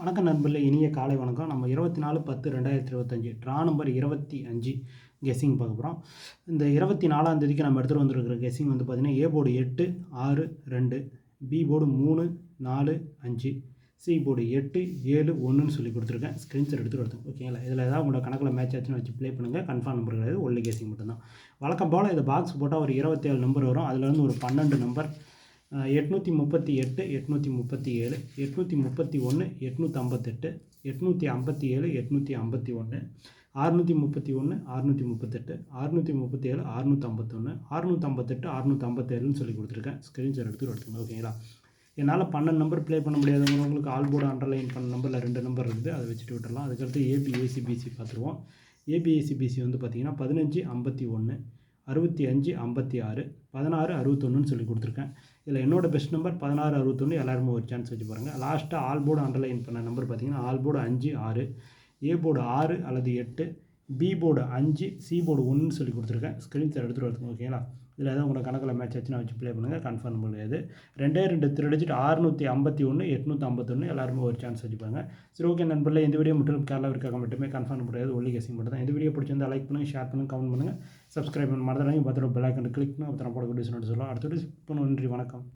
வணக்கம் நண்பர்களே இனிய காலை வணக்கம். நம்ம இருபத்தி நாலு பத்து ரெண்டாயிரத்தி இருபத்தஞ்சி ட்ரா நம்பர் இருபத்தி அஞ்சு கெஸ்ஸிங் பார்க்க போகிறோம் இந்த இருபத்தி நாலாம் தேதிக்கு நம்ம எடுத்துகிட்டு வந்துருக்கிற கெஸ்ஸிங் வந்து பார்த்திங்கன்னா ஏ போர்டு எட்டு ஆறு ரெண்டு பி போர்டு மூணு நாலு அஞ்சு சி போர்டு எட்டு ஏழு ஒன்றுன்னு சொல்லி கொடுத்துருக்கேன். ஸ்க்ரீன்ஷாட் எடுத்துகிட்டு எடுத்தோம் ஓகேங்களா இதில் ஏதாவது உங்களோட கணக்கில் மேட்ச் ஆச்சுன்னு வச்சு ப்ளே பண்ணுங்கள் கன்ஃபார்ம் நம்பர் கிடையாது ஒன்லி கேசிங் மட்டும்தான். வழக்கம் போல் இதை பாக்ஸ் போட்டால் ஒரு இருபத்தேழு நம்பர் வரும். அதுலேருந்து ஒரு பன்னெண்டு நம்பர் எட்நூற்றி முப்பத்தி எட்டு எட்நூற்றி முப்பத்தி ஏழு எட்நூற்றி முப்பத்தி ஒன்று எட்நூற்றி ஐம்பத்தெட்டு எட்நூற்றி ஐம்பத்தி ஏழு எட்நூற்றி ஐம்பத்தி ஒன்று அறுநூற்றி முப்பத்தி ஒன்று அறுநூற்றி முப்பத்தெட்டு அறுநூற்றி முப்பத்தி ஏழு அறுநூற்றி ஐம்பத்தொன்று அறுநூற்றி ஐம்பத்தெட்டு அறுநூற்றி ஐம்பத்தேழுன்னு சொல்லி கொடுத்துருக்கேன். ஸ்க்ரீன்ஷாட் எடுத்து எடுத்துங்க ஓகேங்களா என்னால் பன்னெண்டு நம்பர் ப்ளே பண்ண முடியாதவங்க உங்களுக்கு ஆல் போர்டு அண்டர்லைன் பண்ண நம்பரில் ரெண்டு நம்பர் இருக்குது. அதை வச்சுட்டு விட்டுடலாம். அதுக்கடுத்து ஏபிஏசிபிசி பார்த்துருவோம். ஏபிஏசிபிசி வந்து பார்த்திங்கன்னா பதினஞ்சு ஐம்பத்தி ஒன்று அறுபத்தி அஞ்சு ஐம்பத்தி ஆறு பதினாறு அறுபத்தொன்னுன்னு சொல்லி கொடுத்துருக்கேன். இதில் என்னோடய பெஸ்ட் நம்பர் பதினாறு அறுபத்தொன்று எல்லாருமே ஒரு சான்ஸ் வச்சு பாருங்கள் லாஸ்ட்டாக ஆல் போர்டு அண்டர்லைன் பண்ண நம்பர் பார்த்தீங்கன்னா ஆல் போர்டு அஞ்சு ஆறு ஏ போர்டு ஆறு அல்லது எட்டு பி போர்டு அஞ்சு சி போர்டு ஒன்றுன்னு சொல்லி கொடுத்துருக்கேன். ஸ்க்ரீன்ஷாட் எடுத்துகிட்டு வரதுக்கு ஓகேங்களா இதில் எதாவது உங்களோட கணக்கில் மேட்ச் ஆச்சுன்னா வச்சு ப்ளே பண்ணுங்கள் கன்ஃபார்ம் முடியாது ரெண்டே ரெண்டு திருடிச்சிட்டு அறுநூற்றி ஐம்பத்தி ஒன்று எட்நூற்றி ஐம்பத்தொன்று எல்லாருமே ஒரு சான்ஸ் வச்சுப்பாங்க சரி ஓகே நண்பர்களே இந்த வீடியோ மட்டும் கேரளாவிற்காக மட்டுமே கன்ஃபார்ம் முடியாது ஒல்லி கேசிங் மட்டும் தான். இந்த வீடியோ பிடிச்சிருந்தா லைக் பண்ணுங்கள் ஷேர் பண்ணுங்கள் கமெண்ட் பண்ணுங்கள் சப்ஸ்கிரைப் பண்ண மறந்துடாங்க பார்த்துட்டு பெல் ஐக்கன் கிளிக் பண்ணி அப்புறம் போடக்கூடிய சொல்லலாம் அடுத்தது வீடியோ நன்றி வணக்கம்.